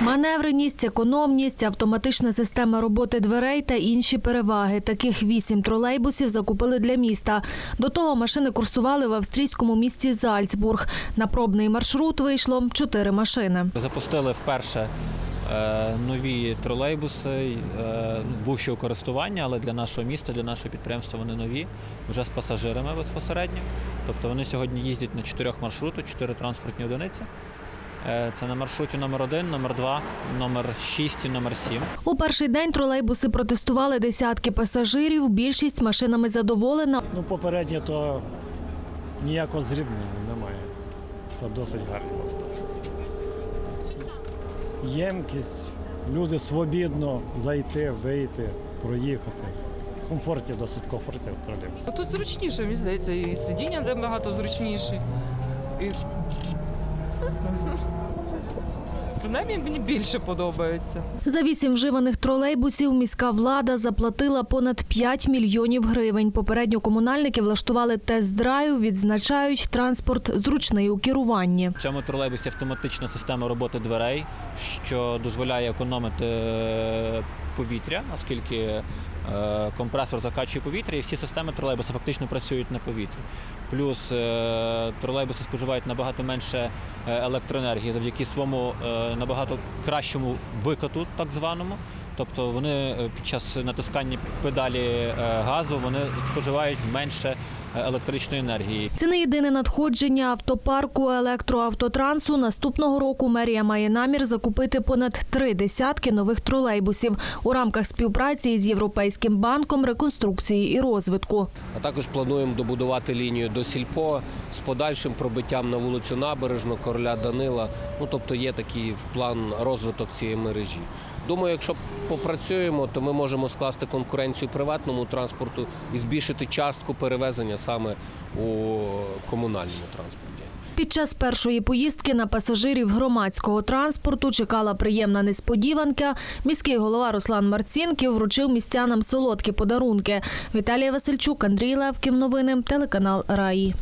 Маневреність, економність, автоматична система роботи дверей та інші переваги. Таких вісім тролейбусів закупили для міста. До того машини курсували в австрійському місті Зальцбург. На пробний маршрут вийшло чотири машини. Запустили вперше е, нові тролейбуси, е, бувші у користування, але для нашого міста, для нашого підприємства вони нові, вже з пасажирами безпосередньо. Тобто вони сьогодні їздять на чотирьох маршрутах, чотири транспортні одиниці. Е, Це на маршруті номер 1 номер 2 номер 6 і номер 7. У перший день тролейбуси протестували десятки пасажирів. Більшість машинами задоволена. Ну, попередньо то ніякого зрівняння немає. Це досить гарні авто. Ємкість, люди свобідно зайти, вийти, проїхати. Комфортні, досить комфортні в тролейбусі. Тут зручніше, мені здається, і сидіння набагато зручніші. І... Не. Принаймні мені більше подобається. За вісім вживаних тролейбусів міська влада заплатила понад 5 мільйонів гривень. Попередньо комунальники влаштували тест-драйв, відзначають транспорт зручний у керуванні. В цьому тролейбусі автоматична система роботи дверей, що дозволяє економити е, повітря, оскільки компресор закачує повітря, і всі системи тролейбуса фактично працюють на повітрі. Плюс е, тролейбуси споживають набагато менше е, електроенергії завдяки своєму е, набагато кращому викату, так званому. Тобто вони е, під час натискання педалі е, газу вони споживають менше е, електричної енергії. Це не єдине надходження автопарку електроавтотрансу. Наступного року мерія має намір закупити понад три десятки нових тролейбусів у рамках співпраці із Європейським банком реконструкції і розвитку. А також плануємо добудувати лінію до Сільпо з подальшим пробиттям на вулицю Набережну, короля Данила. Ну тобто є такий план розвиток цієї мережі. Думаю, якщо попрацюємо, то ми можемо скласти конкуренцію приватному транспорту і збільшити частку перевезення саме у комунальному транспорті. Під час першої поїздки на пасажирів громадського транспорту чекала приємна несподіванка. Міський голова Руслан Марцінків вручив містянам солодкі подарунки. Віталія Васильчук, Андрій Левків. Новини телеканал Раї.